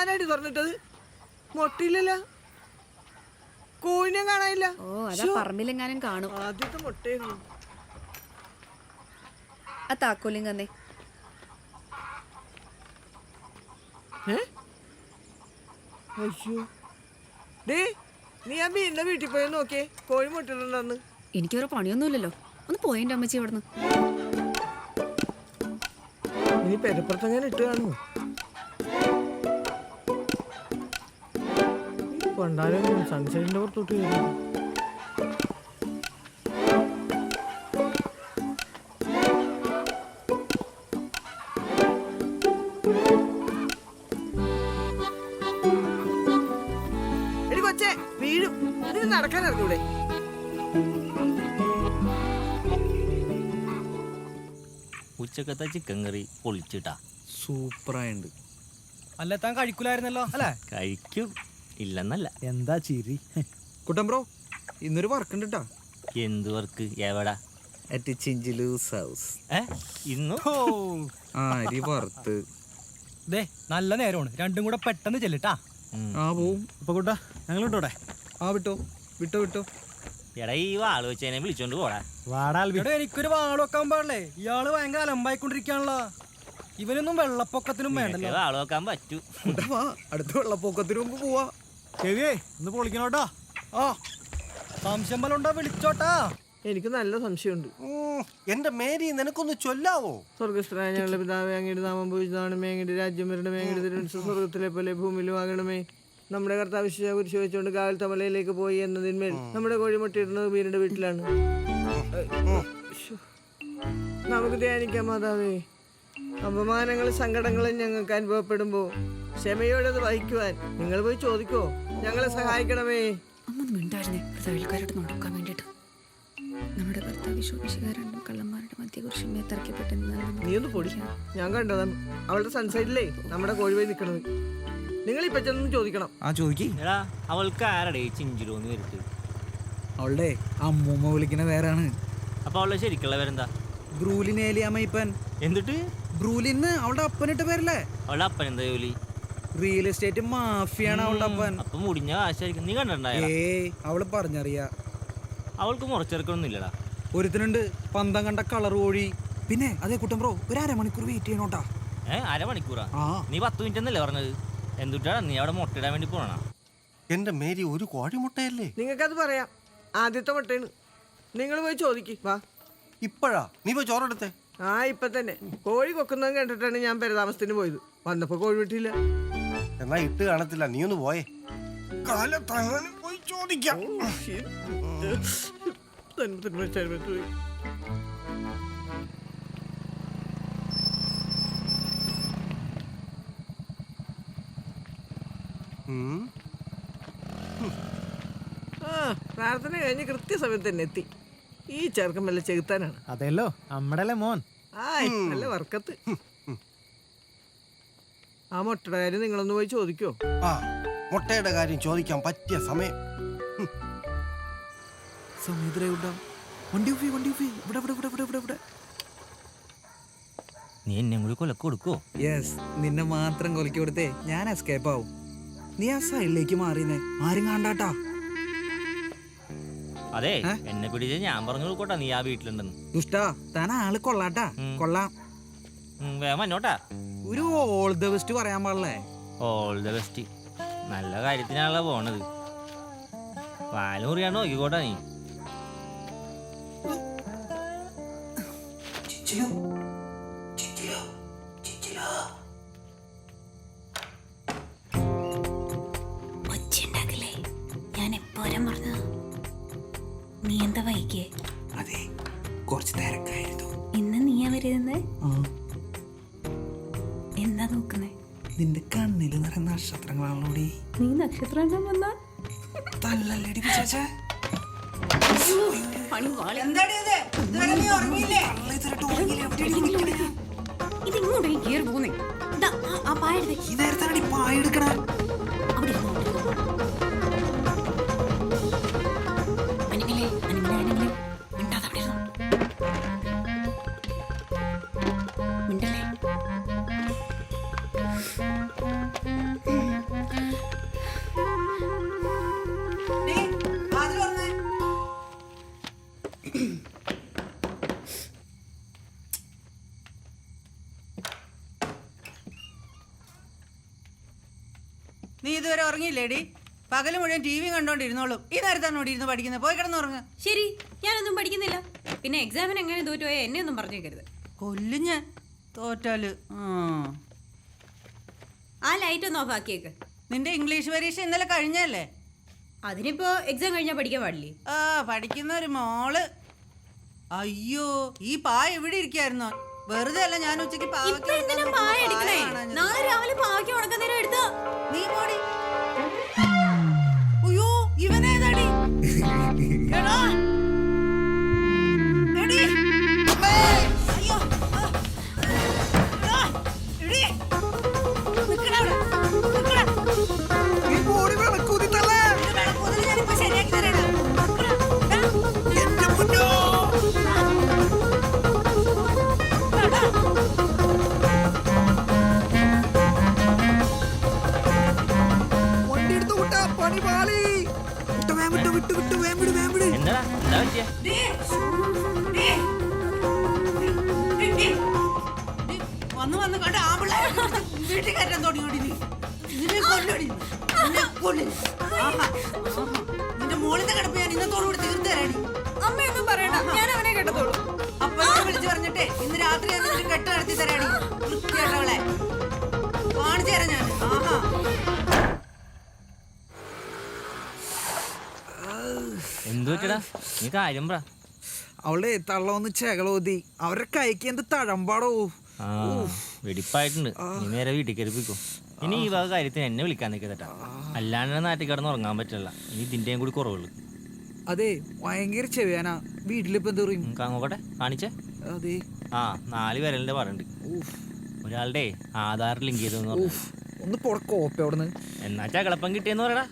ആരാടി തുറന്നിട്ടത്? മുട്ടയില്ല കോഴിനെ കാണാനില്ല. ഓ അതാ പറമ്പിലെങ്ങാനും കാണും. ആദ്യത്തെ മുട്ടയായിരുന്നു ആ താക്കോലും കന്നേ ഏ? അയ്യോ. ഡേ നീ ആ മീനിന്റെ വീട്ടിൽ പോയി നോക്കിയേ. കോഴി മുട്ടിട്ടുണ്ടെന്ന് എനിക്ക് വേറെ പണിയൊന്നുമില്ലല്ലോ. ഒന്ന് പോയെന്റെ അമ്മച്ചി അവിടുന്ന് ഇനി പെരപ്പുറത്തങ്ങനെ ഇട്ട് കാണുമോ? കൊണ്ടാലും സൺസൈഡിന്റെ പുറത്തോട്ട് കയറി. വീഴും. നടക്കാൻ ഉച്ചക്കത്തെ ചിക്കൻ കറി പൊളിച്ചിട്ടാ. സൂപ്പറായുണ്ട്. അല്ല താൻ കഴിക്കൂലായിരുന്നല്ലോ അല്ലേ? കഴിക്കും. ഇല്ലെന്നല്ല. എന്താ ചിരി? കുട്ടൻ ബ്രോ ഇന്നൊരു വർക്ക് ഉണ്ട് കേട്ടാ എന്ത് വർക്ക് എവിടാ? അറ്റ് ചിഞ്ചിലൂസ് ഹൗസ് ഇന്നു? ആ അരി വറുത്ത്. ദേ നല്ല നേരമാണ്. രണ്ടും കൂടെ പെട്ടെന്ന് ചെല്ലിട്ടാ. ആ പോവും അപ്പൊ കൂട്ടാ ഞങ്ങൾ വിട്ടോടെ ആ വിട്ടോ. വിട്ടോ വിട്ടോ. എടാ ഈ വാൾ വെച്ചതിനെ വിളിച്ചോണ്ട് പോടാ. വാടാ എനിക്കൊരു വാൾ വെക്കാൻ പാടില്ലേ? ഇയാൾ ഭയങ്കര അലമ്പായിക്കൊണ്ടിരിക്കാണല്ലോ ഇവനൊന്നും വെള്ളപ്പൊക്കത്തിനും വേണ്ടല്ലോ. വാൾ വെക്കാൻ പറ്റൂ. അടുത്ത വെള്ളപ്പൊക്കത്തിന് പോവാ. ചെവിയേ ഇന്ന് പൊളിക്കണോട്ടാ ആ സംശയം വല്ല വിളിച്ചോട്ടാ? എനിക്ക് നല്ല സംശയമുണ്ട്. എന്റെ മേരി നിനക്കൊന്ന് ചൊല്ലാവോ? സ്വർഗസ്ഥനായ ഞങ്ങളുടെ പിതാവേ അങ്ങയുടെ നാമം പൂജിതാണമേ അങ്ങയുടെ രാജ്യം വരണമേ അങ്ങയുടെ തിരുവനന്തപുരം സ്വർഗത്തിലെ പോലെ ഭൂമിയിലും ആകണമേ. നമ്മുടെ കർത്താവ് വിശ്വ കുരിശ് വെച്ചുകൊണ്ട് കാവൽ തമലയിലേക്ക് പോയി എന്നതിന്മേൽ നമ്മുടെ കോഴിമുട്ടയിടുന്നത് വീടിന്റെ വീട്ടിലാണ്. ശ്ശോ. നമുക്ക് ധ്യാനിക്കാം മാതാവേ. അപമാനങ്ങളും സങ്കടങ്ങളും ഞങ്ങൾക്ക് അനുഭവപ്പെടുമ്പോൾ ക്ഷമയോടെ അത് വഹിക്കുവാൻ നിങ്ങൾ പോയി ചോദിക്കോ? ഞങ്ങളെ സഹായിക്കണമേ. അമ്മ മിണ്ടായിരുന്നേ. തൊഴിൽക്കാരോട് നടക്കാൻ വേണ്ടിട്ട് നമ്മുടെ ഭർത്താവ് വിശ്വസിക്കാരണ്ടും കള്ളന്മാരുടെ മധ്യകുറിച്ച് മേത്തറക്കപ്പെട്ടെന്ന് നീ ഒന്ന് പൊടി. ഞാൻ കണ്ടതാണ് അവളുടെ സൺസൈഡിലേ നമ്മുടെ കോഴി പോയി നിൽക്കണത് നിങ്ങൾ ഇപ്പൊ ചെന്ന് ചോദിക്കണം. ആ ചോദിക്കി. എടാ അവൾക്ക് ആരടേ ചിഞ്ചിലോന്ന് വരുത്ത്? അവളുടെ അമ്മൂമ്മ വിളിക്കുന്ന പേരാണ്. അപ്പൊ അവളെ ശരിക്കുള്ള പേരെന്താ? ബ്രൂലിൻ ഏലിയാമ്മ എന്നിട്ട് ബ്രൂലിന്ന് അവളുടെ അപ്പനിട്ട പേരല്ലേ? അവളുടെ അപ്പൻ എന്താ ജോലി? റിയൽ എസ്റ്റേറ്റ് മാഫിയാണ് അവളുടെ അപ്പൻ അപ്പൊ മുടിഞ്ഞ കാശായിരിക്കും. നീ കണ്ടിട്ടുണ്ടായ? ഏയ് അവൾ പറഞ്ഞറിയാ. അവൾക്ക് മുറച്ചെടുക്കണമെന്നില്ലടാ ഒരുത്തിനുണ്ട് പന്തം കണ്ട കളർ കോഴി. പിന്നെ അതെ കുട്ടം ബ്രോ ഒരു അരമണിക്കൂർ വെയിറ്റ് ചെയ്യണോട്ടാ ഏ അരമണിക്കൂറാ? ആ. നീ പത്ത് മിനിറ്റ് എന്നല്ലേ പറഞ്ഞത്? എന്തുട്ടാടാ നീ അവിടെ മുട്ടയിടാൻ വേണ്ടി പോണാ? എന്റെ മേരി ഒരു കോഴി മുട്ടയല്ലേ? നിങ്ങൾക്കത് പറയാം. ആദ്യത്തെ മുട്ടയാണ്. നിങ്ങൾ പോയി ചോദിക്ക് വാ. ഇപ്പഴാ? നീ പോയി ചോറെടുത്തേ ആ ഇപ്പൊ തന്നെ കോഴി കൊക്കുന്നത് കണ്ടിട്ടാണ് ഞാൻ പരിതാമസത്തിന് പോയത്. വന്നപ്പോ കോഴി വിട്ടില്ല എന്നാ ഇട്ട് കാണത്തില്ല. നീ ഒന്ന് പോയേ. കാലത്തങ്ങനെ പോയി ചോദിക്കാം. ആ പ്രാർത്ഥന കഴിഞ്ഞ് കൃത്യസമയത്ത് തന്നെ എത്തി. ഈ ചെറുക്കം വല്ല ചെകുത്താനാണ്. അതെല്ലോ നമ്മടല്ലേ മോൻ. ആയ് നല്ല വർക്കത്ത്. ആ മുട്ടയുടെ കാര്യം നിങ്ങളൊന്ന് പോയി ചോദിക്കോ. ആ മുട്ടയുടെ കാര്യം ചോദിക്കാൻ പറ്റിയ സമയം. വണ്ടി വണ്ടി ഇവിടെ ഇവിടെ ഇവിടെ ഇവിടെ ഇവിടെ. നീ എന്നെ കൂടി കൊലക്ക് കൊടുക്കോ യെസ് നിന്നെ മാത്രം കൊലക്കി കൊടുത്തേ ഞാൻ എസ്കേപ്പ് ആവും. നീ ആ സൈഡിലേക്ക് മാറിയെന്നേ. ആരും കാണ്ടാട്ടാ അതെ എന്നെ പിടിച്ച് ഞാൻ പറഞ്ഞു കൊടുക്കോട്ടാ നീ ആ വീട്ടിലുണ്ടെന്ന്. ദുഷ്ടാ താൻ ആൾ കൊള്ളാട്ടാ. കൊള്ളാം. വന്നോട്ടാ. ഒരു ഓൾ ദ ബെസ്റ്റ് പറയാൻ പാടില്ലേ? ഓൾ ദ ബെസ്റ്റ് നല്ല കാര്യത്തിനാണല്ലോ പോണത്. വാലൂറിയാണോ നോക്കിക്കോട്ടാ നീ. ഇതിലിട്ട് നീ എവിടെയാടി വന്നാ തല്ലല്ലടി ഇത് ഇങ്ങോട്ടേക്ക് കയറി പോകുന്നേ ആ- പായ പായെടുത്തേ ഈ നേരത്താണടി നീ ഇതുവരെ ഉറങ്ങിയില്ലേടി? പകൽ മുഴുവൻ ടി വി കണ്ടോണ്ടിരുന്നോളും. ഈ നേരത്താണ് ഇവിടെ ഇരുന്ന് പഠിക്കുന്നത്. പോയി കിടന്നുറങ്ങ ശരി ഞാനൊന്നും പഠിക്കുന്നില്ല. പിന്നെ എക്സാമിന് എങ്ങനെ തോറ്റുപോയാൽ എന്നെ ഒന്നും പറഞ്ഞേക്കരുത്. കൊല്ലും ഞാൻ തോറ്റാൽ ആ. ലൈറ്റ് ഒന്ന് ഓഫ് ആക്കിയേക്ക്. നിന്റെ ഇംഗ്ലീഷ് പരീക്ഷ ഇന്നലെ കഴിഞ്ഞല്ലേ? അതിനിപ്പോ എക്സാം കഴിഞ്ഞാൽ പഠിക്കാൻ പാടില്ലേ? ആ പഠിക്കുന്ന ഒരു മോൾ. അയ്യോ ഈ പായ എവിടെ ഇരിക്കായിരുന്നോ. വെറുതെ അല്ല ഞാൻ ഉച്ചയ്ക്ക് പാവയ്ക്ക് നാളെ രാവിലെ പാവയ്ക്ക് ഉണക്കുന്നേരം നേരം എടുത്തോ? നീ പോടി. പണി പാളി. വിട്ടു വേം വിട്ടു വിട്ടു വിട്ടു വേം വിട് വേം വിട്. എന്താടാ? എന്താ പറ്റിയ. വന്ന് വന്ന് കണ്ട പിടിച്ച് വീട്ടിൽ കയറ്റാൻ തുടങ്ങിയോടി നീ. നിന്നെ കൊല്ലടി. നീ. നിന്നെ കൊല്ലും. ആഹാ. ആഹാ. നിന്റെ മോളിന്റെ കിടപ്പ് ഞാൻ ഇന്നത്തോടു കൂടി തീർത്ത് തരാടി അമ്മയൊന്നും പറയണ്ട. ഞാൻ അവനെ കെട്ടത്തോളൂ അപ്പൊ വിളിച്ചു പറഞ്ഞിട്ടേ ഇന്ന് രാത്രി ഞാൻ നിനക്ക് കെട്ട് നടത്തി തരാടി വൃത്തിയായിട്ടവളെ. കാണിച്ചു തരാം ഞാൻ ആഹാ. എന്തു പറ്റടാ നീ കാര്യം പറ. അവളുടെ തള്ളവന്ന് ചെകളോതി അവരെ കൈക്ക് എന്ത് തഴമ്പാടോ. വെടിപ്പായിട്ടുണ്ട്. നീ നേരെ വീട്ടിൽ കയറിപ്പിക്കോ ഇനി ഈ വക കാര്യത്തിന് എന്നെ വിളിക്കാൻ നിൽക്കതട്ടാ അല്ലാണ്ട് നാട്ടിൽ കിടന്ന് ഉറങ്ങാൻ പറ്റില്ല. ഇനി ഇതിന്റെയും കൂടി കുറവുള്ളൂ. അതെ ഭയങ്കര ചെവിയാനാ. വീട്ടിലിപ്പോ എന്ത് പറയും? നോക്കട്ടെ കാണിച്ചേ. അതെ. ആ നാല് വിരലിന്റെ പറയണ്ട് ഒരാളുടെ ആധാർ ലിങ്ക് ചെയ്തെന്ന് പറഞ്ഞു. ഒന്ന് പൊട കോപ്പ അവിടുന്ന് എന്നാ ചകളപ്പം കിട്ടിയെന്ന് പറയടാ.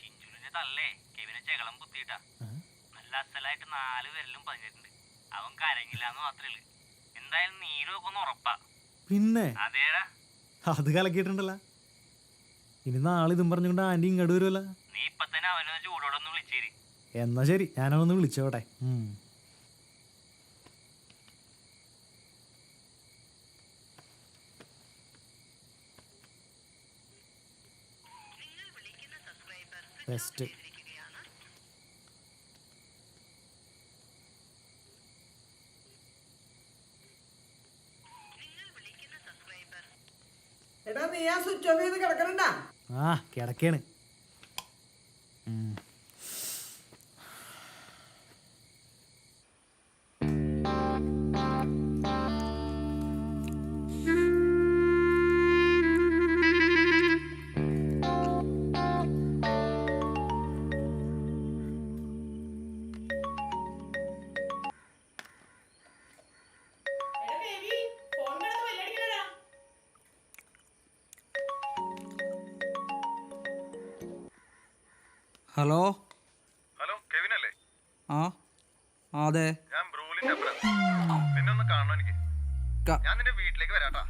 ചിഞ്ചുലിന്റെ തള്ളേ. കെവിനെ ചെകളം കുത്തിയിട്ടാ. നല്ല അസലായിട്ട് നാല് വിരലും അവൻ മാത്രമേ ഉള്ളൂ. എന്തായാലും നീരൊക്കെ ഒന്ന് ഉറപ്പാ. പിന്നെ? അതേടാ. അത് കലക്കിയിട്ടുണ്ടല്ലോ. ഇനി നാളെ ഇതും പറഞ്ഞുകൊണ്ട് ആന്റി ഇങ്ങോട്ട് വരുമല്ലോ നീ ഇപ്പൊ തന്നെ അവനൊന്ന് ചൂടോടൊന്ന് വിളിച്ചേരി. എന്നാ ശരി ഞാനവനൊന്ന് വിളിച്ചോട്ടെ. ബെസ്റ്റ് എടാ നീ ആ സ്വിച്ച് ഓഫ് ചെയ്ത് കിടക്കണണ്ടാ? ആ കിടക്കാണ് ഹലോ? ഹലോ കെവിൻ അല്ലേ ആ ആ, അതെ. ഞാൻ ബ്രൂലിന്റെ അപ്പുറം നിന്നെ ഒന്ന് കാണണം എനിക്ക്. ക- ഞാൻ നിന്റെ വീട്ടിലേക്ക് വരാട്ടാ.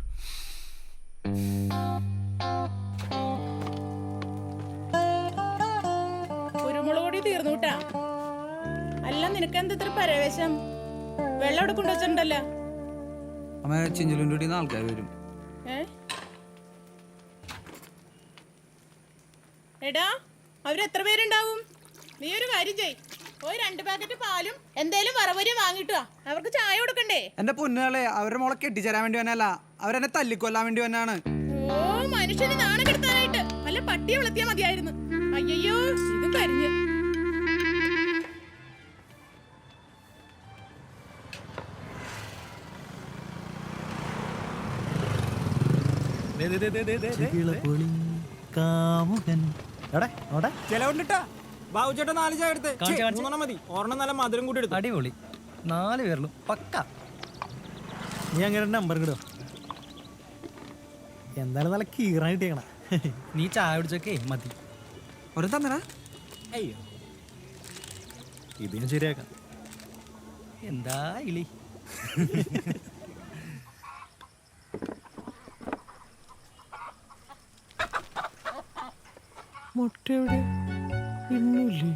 കുരുമുളക് തീർന്നു തീർന്നുട്ടാ അല്ല നിനക്ക് എന്താ ഇത്ര പരവേശം? വെള്ളം അവിടെ കൊണ്ടുവച്ചിട്ടുണ്ടല്ലോ. അമ്മ ചിഞ്ചലുന്റെ കൂടി ആൾക്കാർ വരും. അവരെത്ര പേരുണ്ടാവും? നീ ഒരു കാര്യം ചെയ് ഒരു രണ്ട് പാക്കറ്റ് പാലും എന്തേലും വറവരി വാങ്ങിട്ടുവാ അവർക്ക് ചായ കൊടുക്കണ്ടേ? എന്റെ പൊന്നുകളെ അവരുടെ മോളെ കെട്ടിച്ചേരാൻ വേണ്ടി വന്നല്ല അവരെന്നെ തല്ലിക്കൊല്ലാൻ വേണ്ടി വന്നാണ് ഓ മനുഷ്യന് നാണം കെടുത്താനായിട്ട് വല്ല പട്ടിയെ വളർത്തിയാ മതിയായിരുന്നു. അയ്യോ ഇത് കരിഞ്ഞ്. ചെലവുണ്ടിട്ടാ ബാബുചേട്ടാ നാല് ചായ എടുത്ത്. മൂന്നെണ്ണം മതി. ഒരെണ്ണം നല്ല മധുരം കൂടി എടുത്തു. അടിപൊളി. നാല് പേരിലും പക്ക. നീ അങ്ങനെ നമ്പർ കിടും എന്തായാലും നല്ല കീറാൻ കിട്ടിയേക്കണ. നീ ചായ കുടിച്ചൊക്കെ മതി. ഒരു തന്നടാ. അയ്യോ. ഇത് ഞാൻ ശരിയാക്കാം. എന്താ ഇളി? മുട്ട എവിടെ ഇന്നുമില്ലേ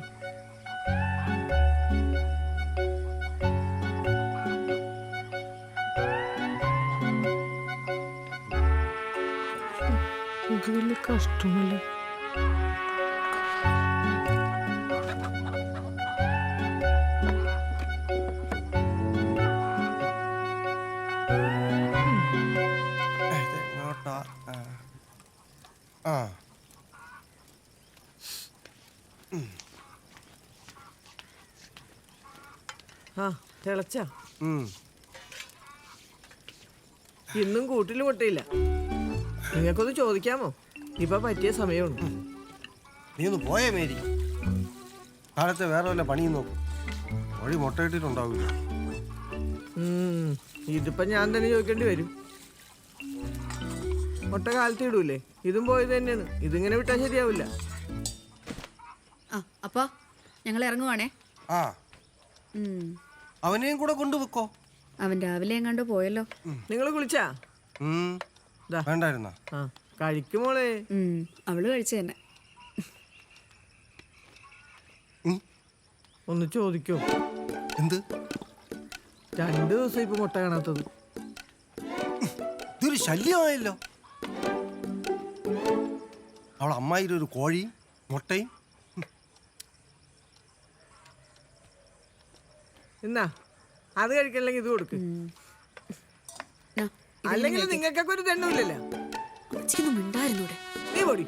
കഷ്ടമല്ലേ ആ തിളച്ച? ഇന്നും കൂട്ടിൽ മുട്ടയില്ല നിങ്ങൾക്കൊന്ന് ചോദിക്കാമോ? ഇപ്പൊ പറ്റിയ സമയമുണ്ട്. നീ ഒന്ന് പോയേ മേരി. കാലത്തെ വേറെ വല്ല പണിയും നോക്കും. വഴി മുട്ടയിട്ടിട്ടുണ്ടാവില്ല ഇതിപ്പോ ഞാൻ തന്നെ ചോദിക്കേണ്ടി വരും. മുട്ട കാലത്ത് ഇടൂലേ? ഇതും പോയത് തന്നെയാണ്. ഇതിങ്ങനെ വിട്ടാൽ ശരിയാവില്ല. ആ അപ്പാ ഞങ്ങൾ ഇറങ്ങുവാണേ. ആ. ഉം. അവനെയും കൂടെ കൊണ്ടുവെക്കോ. അവൻ രാവിലെ എങ്ങാണ്ട് പോയല്ലോ. നിങ്ങൾ കുളിച്ചാ. വേണ്ടായിരുന്നാ? കഴിക്കുമോളെ അവൾ കഴിച്ചു തന്നെ. ഒന്ന് ചോദിക്കോ. എന്ത്? രണ്ടു ദിവസം ഇപ്പൊ മുട്ട കാണാത്തത്. ഇതൊരു ശല്യമായല്ലോ. അവൾ അമ്മായിരൊരു ഒരു കോഴിയും മുട്ടയും എന്നാ അത് കഴിക്കണമെങ്കിൽ ഇത് കൊടുക്ക്. അല്ലെങ്കിൽ നിങ്ങൾക്കൊക്കെ ഒരു ദണ്ണമില്ലല്ലോ മിണ്ടായിരുന്നൂടെ നീ പൊടി.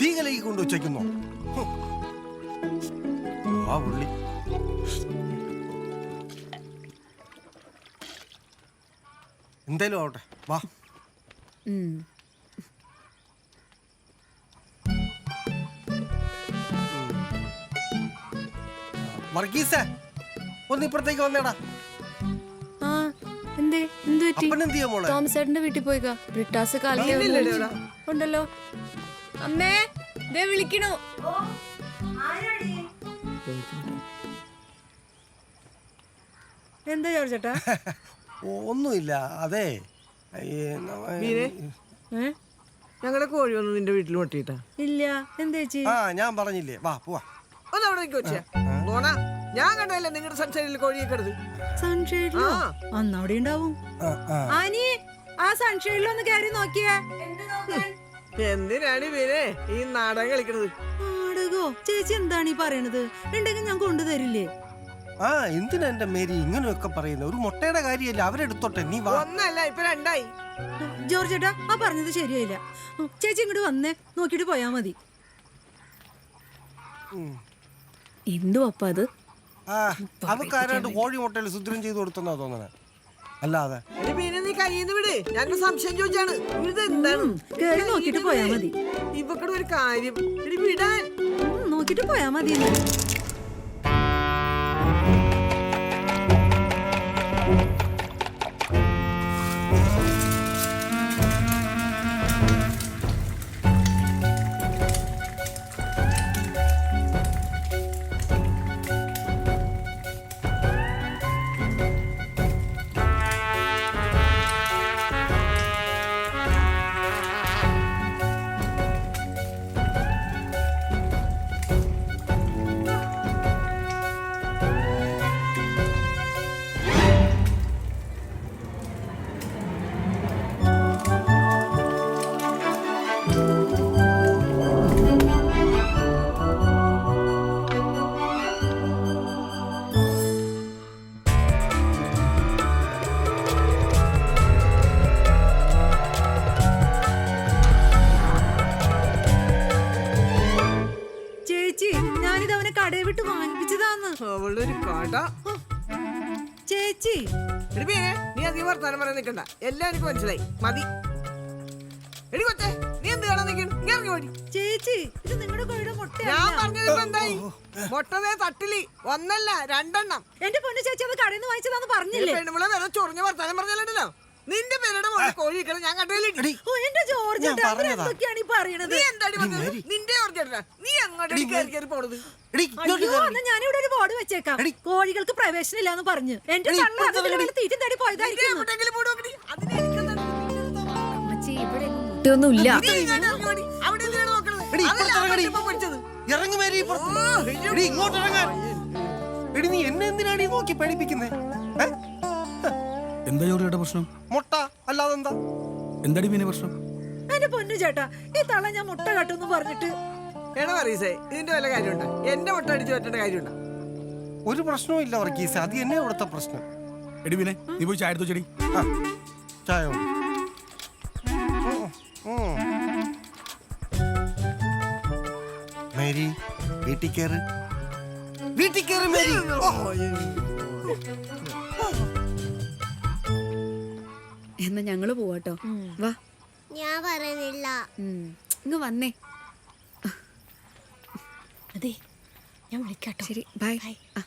തീകലേക്ക് കൊണ്ട് വെച്ചേക്കുന്നോ ഹും. ആ ഉള്ളി. എന്തേലും ആവട്ടെ. വാ. വർഗീസേ ഒന്ന് ഇപ്പുറത്തേക്ക് വന്നേടാ. ആ എന്തേ എന്ത് പറ്റി? അപ്പൻ എന്ത് ചെയ്യാ മോളെ? തോമസ് ചേട്ടന്റെ വീട്ടിൽ പോയിക്കാ. ബ്രിട്ടാസ്. ഉണ്ടല്ലോ. അമ്മേ ദേ വിളിക്കണു. എന്താ ഒന്നുമില്ല അതെ? ഞങ്ങളുടെ കോഴി ഒന്നും നിന്റെ വീട്ടിൽ മുട്ടയിട്ടാ ഇല്ല. എന്താ ചേച്ചി? ആ ഞാൻ പറഞ്ഞില്ലേ. വാ പോവാ. ഒന്ന് അവിടെ നിൽക്കി വെച്ചാ പോണാ ഞാൻ കണ്ടല്ലേ നിങ്ങളുടെ സൺഷൈഡിൽ കോഴിയെ എടുത്ത്? സൺഷെയ്ഡിലോ ആ. അന്ന് അവിടെ ഉണ്ടാവും. ആനി ആ സൺഷൈഡിൽ ഒന്ന് കയറി നോക്കിയേ. എന്തിനാണ് മീനെ ഈ നാടകം കളിക്കണത്? നാടകോ? ചേച്ചി എന്താണ് ഈ പറയണത്? ഉണ്ടെങ്കിൽ ഞാൻ കൊണ്ടുതരില്ലേ? ആ എന്തിനാ എന്റെ മേരി ഇങ്ങനെയൊക്കെ പറയുന്നത് ഒരു മുട്ടയുടെ കാര്യമല്ല അവരെടുത്തോട്ടെ നീ വാ. ഒന്നല്ല ഇപ്പൊ രണ്ടായി. ജോർജ് ചേട്ടാ ആ പറഞ്ഞത് ശരിയായില്ല. ചേച്ചി ഇങ്ങോട്ട് വന്നേ നോക്കിയിട്ട് പോയാ മതി. എന്തു അപ്പ അത്? ആ അവർക്ക് ആരാണ്ട് കോഴി മുട്ടയിൽ സുദ്രം ചെയ്ത് കൊടുത്തെന്നാ തോന്നണേ. അല്ലാതെ. നീ കയ്യിൽ വിട്. ഞാൻ സംശയം ചോദിച്ചാണ്. ഇത് എന്താണ്? കേറി നോക്കിട്ട് പോയാ മതി. ഇവക്കടെ ഒരു കാര്യം. വിടാൻ. നോക്കിട്ട് പോയാ മതി ചേച്ചി. എടി മീനെ നീ അധികം വർത്താനം പറയാൻ നിൽക്കണ്ട. എല്ലാം എനിക്ക് മനസ്സിലായി. മതി. എടി കൊച്ചേ നീ എന്ത് കാണാൻ നിൽക്കണം നീ ഇറങ്ങി പോടി ചേച്ചി ഇത് നിങ്ങളുടെ കോഴിയുടെ ഞാൻ പറഞ്ഞത് ഇപ്പൊ എന്തായി? മുട്ടതേ തട്ടിലി. ഒന്നല്ല രണ്ടെണ്ണം. എന്റെ പൊന്നു ചേച്ചി അത് കടയിൽ നിന്ന് വാങ്ങിച്ചതാന്ന് പറഞ്ഞില്ലേ? പെണ്ണുമ്പളെ വേറെ ചൊറിഞ്ഞ വർത്താനം പറഞ്ഞല്ലോ നിന്റെ പേരുടെ ഞാൻ കണ്ടില്ല എന്തൊക്കെയാണ് ഈ പറയണത്. നിന്റെ നീ കയറി കയറി പോണത്? ഞാനിവിടെ ഒരു ബോർഡ് വെച്ചേക്കാം. കോഴികൾക്ക് പ്രവേശനം ഇല്ലാന്ന് പറഞ്ഞു. എന്റെ തീറ്റം തേടി പോയതായിരിക്കും എന്താ ജോലിയുടെ പ്രശ്നം? മുട്ട അല്ലാതെ എന്താ എന്താടി പിന്നെ പ്രശ്നം? എന്റെ പൊന്നു ചേട്ടാ ഈ തള്ള ഞാൻ മുട്ട കട്ടെന്ന് പറഞ്ഞിട്ട്. എടാ ഇതിന്റെ വല്ല കാര്യമുണ്ടോ? എന്റെ മുട്ട അടിച്ചു പറ്റേണ്ട കാര്യമുണ്ടോ? ഒരു പ്രശ്നവും ഇല്ല വർഗീസ് അത് എന്നെ ഇവിടുത്തെ പ്രശ്നം. എടി പിന്നെ നീ പോയി ചായ എടുത്തു ചെടി ആ, ചായ കൊണ്ട്. ഉം, ഉം. മേരി വീട്ടിൽ കയറ് വീട്ടിൽ കയറി മേരി. ഓ, എന്നാ ഞങ്ങൾ പോവാട്ടോ. വാ. ഞാൻ പറയുന്നില്ല. ഇങ്ങ് വന്നേ. അതെ ഞാൻ വിളിക്കാട്ടോ. ശരി ബൈ. ബൈ. ആ.